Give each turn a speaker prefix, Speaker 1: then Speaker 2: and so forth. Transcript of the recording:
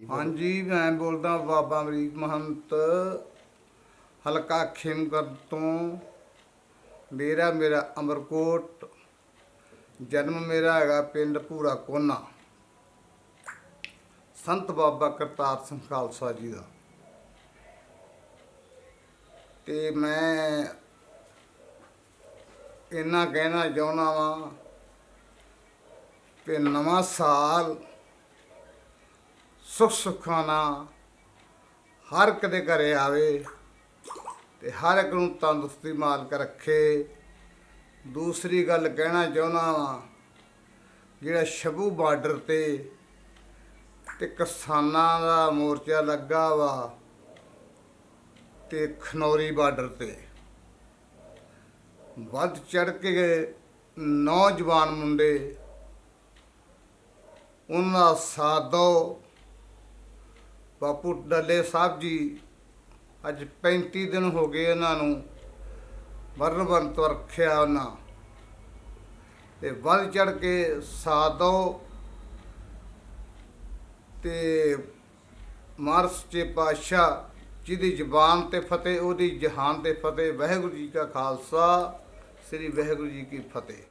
Speaker 1: ਹਾਂਜੀ, ਮੈਂ ਬੋਲਦਾ ਬਾਬਾ ਅਮਰੀਕ ਮਹੰਤ, ਹਲਕਾ ਖੇਮਗਰ ਤੋਂ। ਮੇਰਾ ਮੇਰਾ ਅਮਰਕੋਟ। ਜਨਮ ਮੇਰਾ ਹੈਗਾ ਪਿੰਡ ਪੂਰਾ ਕੋਨਾ। ਸੰਤ ਬਾਬਾ ਕਰਤਾਰ ਸਿੰਘ ਖਾਲਸਾ ਜੀ ਦਾ। ਤੇ ਮੈਂ ਇੰਨਾ ਕਹਿਣਾ ਚਾਹੁੰਦਾ ਵਾਂ ਕਿ ਨਵਾਂ ਸਾਲ ਸੁਖ ਸੁਖਾਨਾ ਹਰ ਇੱਕ ਦੇ ਘਰੇ ਆਵੇ ਤੇ ਹਰ ਇੱਕ ਨੂੰ ਤੰਦਰੁਸਤੀ ਮਾਲਕ ਰੱਖੇ। ਦੂਸਰੀ ਗੱਲ ਕਹਿਣਾ ਚਾਹੁੰਦਾ ਵਾਂ, ਜਿਹੜਾ ਸ਼ਬੂ ਬਾਰਡਰ ਤੇ ਤੇ ਕਿਸਾਨਾਂ ਦਾ ਮੋਰਚਾ ਲੱਗਾ ਵਾ ਤੇ ਖਨੌਰੀ ਬਾਰਡਰ ਤੇ। ਵੱਧ ਚੜ ਕੇ ਨੌਜਵਾਨ ਮੁੰਡੇ, ਉਹਨਾਂ ਦਾ ਸਾਥ ਦਿਓ। ਬਾਪੂ ਡੱਲੇ ਸਾਹਿਬ ਜੀ, ਅੱਜ 35 ਦਿਨ ਹੋ ਗਏ ਇਹਨਾਂ ਨੂੰ ਮਰਨ ਤੋਂ ਰੱਖਿਆ ਉਹਨਾਂ। ਤੇ ਵੱਧ ਚੜ ਕੇ ਸਾਥ ਦਿਓ। ਤੇ ਮਾਰਸ ਚੇ ਪਾਸ਼ਾ ਜਿਹਦੀ ਜ਼ਬਾਨ ਤੇ ਫਤਿਹ, ਉਹਦੀ ਜਹਾਨ ਤੇ ਫਤਿਹ। ਵਾਹਿਗੁਰੂ ਜੀ ਕਾ ਖਾਲਸਾ, ਸ੍ਰੀ ਵਾਹਿਗੁਰੂ ਜੀ ਕੀ ਫਤਿਹ।